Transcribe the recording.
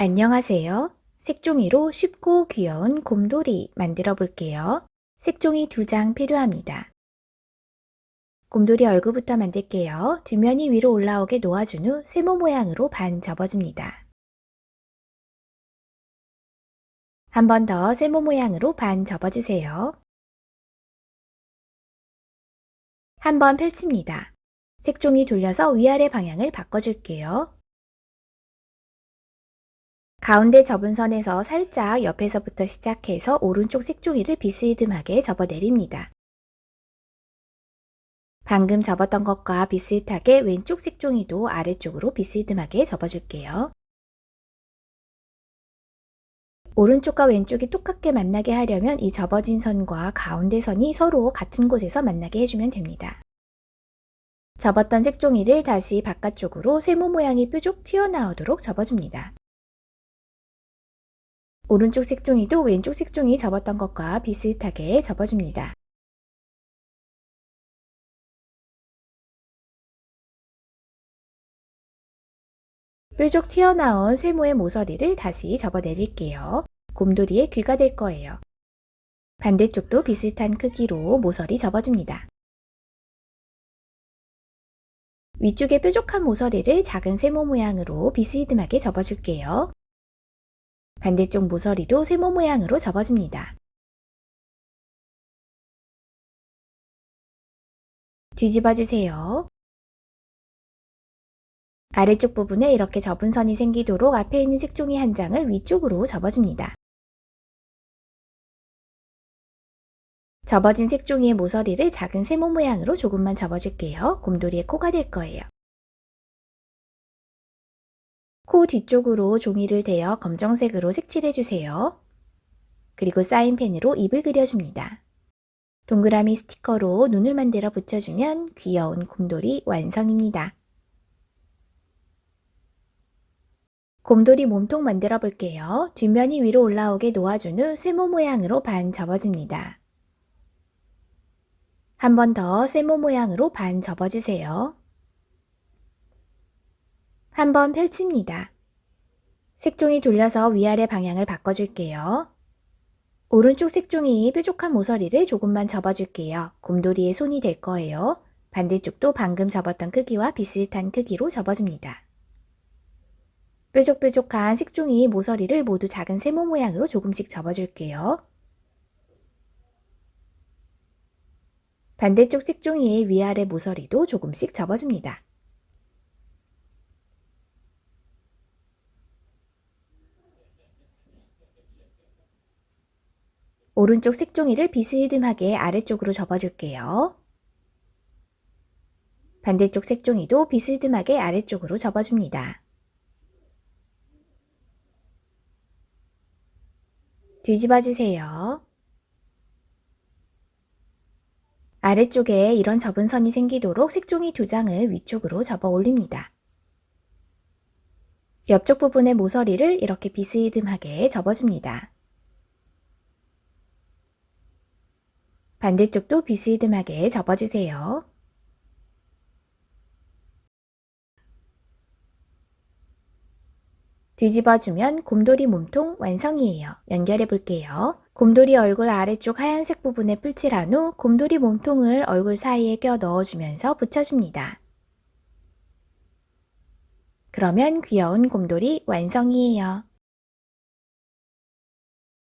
안녕하세요. 색종이로 쉽고 귀여운 곰돌이 만들어 볼게요. 색종이 두 장 필요합니다. 곰돌이 얼굴부터 만들게요. 뒷면이 위로 올라오게 놓아준 후 세모 모양으로 반 접어줍니다. 한 번 더 세모 모양으로 반 접어주세요. 한 번 펼칩니다. 색종이 돌려서 위아래 방향을 바꿔줄게요. 가운데 접은 선에서 살짝 옆에서부터 시작해서 오른쪽 색종이를 비스듬하게 접어 내립니다. 방금 접었던 것과 비슷하게 왼쪽 색종이도 아래쪽으로 비스듬하게 접어줄게요. 오른쪽과 왼쪽이 똑같게 만나게 하려면 이 접어진 선과 가운데 선이 서로 같은 곳에서 만나게 해주면 됩니다. 접었던 색종이를 다시 바깥쪽으로 세모 모양이 뾰족 튀어나오도록 접어줍니다. 오른쪽 색종이도 왼쪽 색종이 접었던 것과 비슷하게 접어줍니다. 뾰족 튀어나온 세모의 모서리를 다시 접어내릴게요. 곰돌이의 귀가 될 거예요. 반대쪽도 비슷한 크기로 모서리 접어줍니다. 위쪽에 뾰족한 모서리를 작은 세모 모양으로 비스듬하게 접어줄게요. 반대쪽 모서리도 세모 모양으로 접어줍니다. 뒤집어 주세요. 아래쪽 부분에 이렇게 접은 선이 생기도록 앞에 있는 색종이 한 장을 위쪽으로 접어줍니다. 접어진 색종이의 모서리를 작은 세모 모양으로 조금만 접어줄게요. 곰돌이의 코가 될 거예요. 코 뒤쪽으로 종이를 대어 검정색으로 색칠해주세요. 그리고 사인펜으로 입을 그려줍니다. 동그라미 스티커로 눈을 만들어 붙여주면 귀여운 곰돌이 완성입니다. 곰돌이 몸통 만들어 볼게요. 뒷면이 위로 올라오게 놓아준 후 세모 모양으로 반 접어줍니다. 한 번 더 세모 모양으로 반 접어주세요. 한번 펼칩니다. 색종이 돌려서 위아래 방향을 바꿔줄게요. 오른쪽 색종이 뾰족한 모서리를 조금만 접어줄게요. 곰돌이의 손이 될 거예요. 반대쪽도 방금 접었던 크기와 비슷한 크기로 접어줍니다. 뾰족뾰족한 색종이 모서리를 모두 작은 세모 모양으로 조금씩 접어줄게요. 반대쪽 색종이의 위아래 모서리도 조금씩 접어줍니다. 오른쪽 색종이를 비스듬하게 아래쪽으로 접어줄게요. 반대쪽 색종이도 비스듬하게 아래쪽으로 접어줍니다. 뒤집어 주세요. 아래쪽에 이런 접은 선이 생기도록 색종이 두 장을 위쪽으로 접어 올립니다. 옆쪽 부분의 모서리를 이렇게 비스듬하게 접어줍니다. 반대쪽도 비스듬하게 접어주세요. 뒤집어주면 곰돌이 몸통 완성이에요. 연결해 볼게요. 곰돌이 얼굴 아래쪽 하얀색 부분에 풀칠한 후 곰돌이 몸통을 얼굴 사이에 껴 넣어주면서 붙여줍니다. 그러면 귀여운 곰돌이 완성이에요.